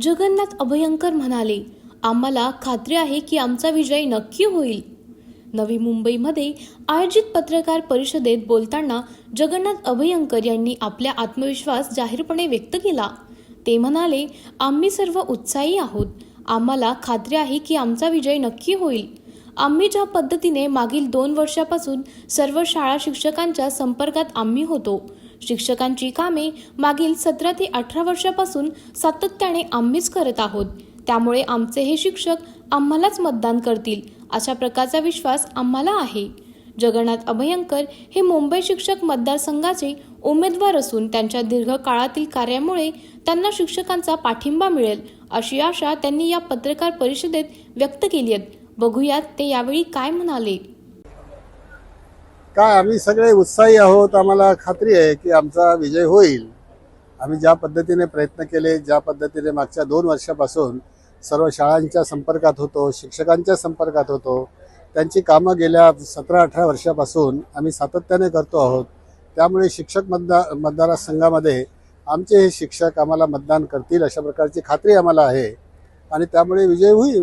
जगन्नाथ अभयंकर म्हणाले आम्हाला खात्री आहे की आमचा विजय नक्की होईल. नवी मुंबईमध्ये आयोजित पत्रकार परिषदेत बोलताना जगन्नाथ अभयंकर यांनी आपला आत्मविश्वास जाहीरपणे व्यक्त केला. ते म्हणाले आम्ही सर्व उत्साही आहोत. आम्हाला खात्री आहे की आमचा विजय नक्की होईल. आम्ही ज्या पद्धतीने मागील दोन वर्षापासून सर्व शाळा शिक्षकांच्या संपर्कात आम्ही होतो शिक्षकांची कामे मागील सतरा ते अठरा वर्षापासून सातत्याने आम्हीच करत आहोत. त्यामुळे आमचे हे शिक्षक आम्हालाच मतदान करतील अशा प्रकारचा विश्वास आम्हाला आहे. जगन्नाथ अभयंकर हे मुंबई शिक्षक मतदारसंघाचे उमेदवार असून त्यांच्या दीर्घकाळातील कार्यामुळे त्यांना शिक्षकांचा पाठिंबा मिळेल अशी आशा त्यांनी या पत्रकार परिषदेत व्यक्त केली आहे. बघूयात ते यावेळी काय म्हणाले. काय आम्ही सगळे उत्साही आहोत. आम्हाला खात्री आहे की आमचा विजय होईल. आम्ही ज्या पद्धतीने प्रयत्न केले ज्या पद्धतीने मागच्या दोन वर्षापासून सर्व शाळांच्या संपर्कात होतो शिक्षकांच्या संपर्कात होतो त्यांची कामं गेल्या सतरा अठरा वर्षापासून आम्ही सातत्याने करतो आहोत. त्यामुळे शिक्षक मतदार मतदारसंघामध्ये आमचे हे शिक्षक आम्हाला मतदान करतील अशा प्रकारची खात्री आम्हाला आहे. आणि त्यामुळे विजय होईल.